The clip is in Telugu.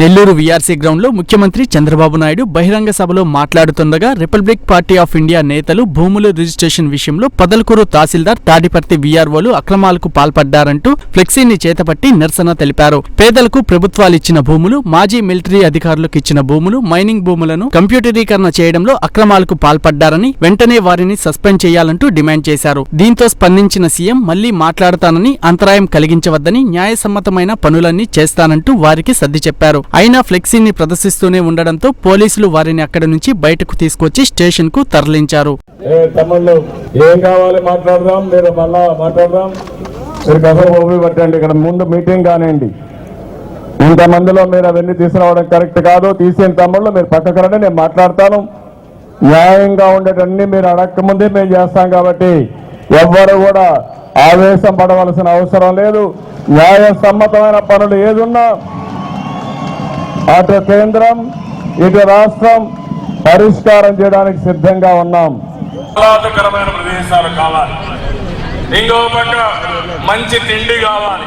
నెల్లూరు వీఆర్సీ గ్రౌండ్లో ముఖ్యమంత్రి చంద్రబాబు నాయుడు బహిరంగ సభలో మాట్లాడుతుండగా రిపబ్లిక్ పార్టీ ఆఫ్ ఇండియా నేతలు భూముల రిజిస్ట్రేషన్ విషయంలో పదలకూరు తహసీల్దార్ తాడిపర్తి వీఆర్ఓలు అక్రమాలకు పాల్పడ్డారంటూ ఫ్లెక్సీని చేతపట్టి నిరసన తెలిపారు. పేదలకు ప్రభుత్వాలు ఇచ్చిన భూములు మాజీ మిలిటరీ అధికారులకు ఇచ్చిన భూములు మైనింగ్ భూములను కంప్యూటరీకరణ చేయడంలో అక్రమాలకు పాల్పడ్డారని వెంటనే వారిని సస్పెండ్ చేయాలంటూ డిమాండ్ చేశారు. దీంతో స్పందించిన సీఎం మళ్ళీ మాట్లాడతానని అంతరాయం కలిగించవద్దని న్యాయసమ్మతమైన పనులన్నీ చేస్తానంటూ వారికి సర్ది చెప్పారు. అయినా ఫ్లెక్సీని ప్రదర్శిస్తూనే ఉండడంతో పోలీసులు వారిని అక్కడి నుంచి బయటకు తీసుకొచ్చి స్టేషన్కు తరలించారు తమ్ముళ్ళు ఏం కావాలి మాట్లాడదాం? మీరు మళ్ళా మాట్లాడదాం. మీరు కథ ఇక్కడ ముందు మీటింగ్ కానివ్వండి. ఇంతమందిలో మీరు అవన్నీ తీసుకురావడం కరెక్ట్ కాదు. తీసిన తమ్ముళ్ళు మీరు పక్కకు రండి నేను మాట్లాడతాను. న్యాయంగా ఉండేటన్ని మీరు అడక్క ముందే మేము చేస్తాం కాబట్టి ఎవ్వరు కూడా ఆవేశం పడవలసిన అవసరం లేదు. న్యాయసమ్మతమైన పనులు ఏదున్నా అటు కేంద్రం ఇటు రాష్ట్రం పరిష్కారం చేయడానికి సిద్ధంగా ఉన్నాం. ప్రదేశాలు కావాలి. ఇంకో పక్క మంచి తిండి కావాలి.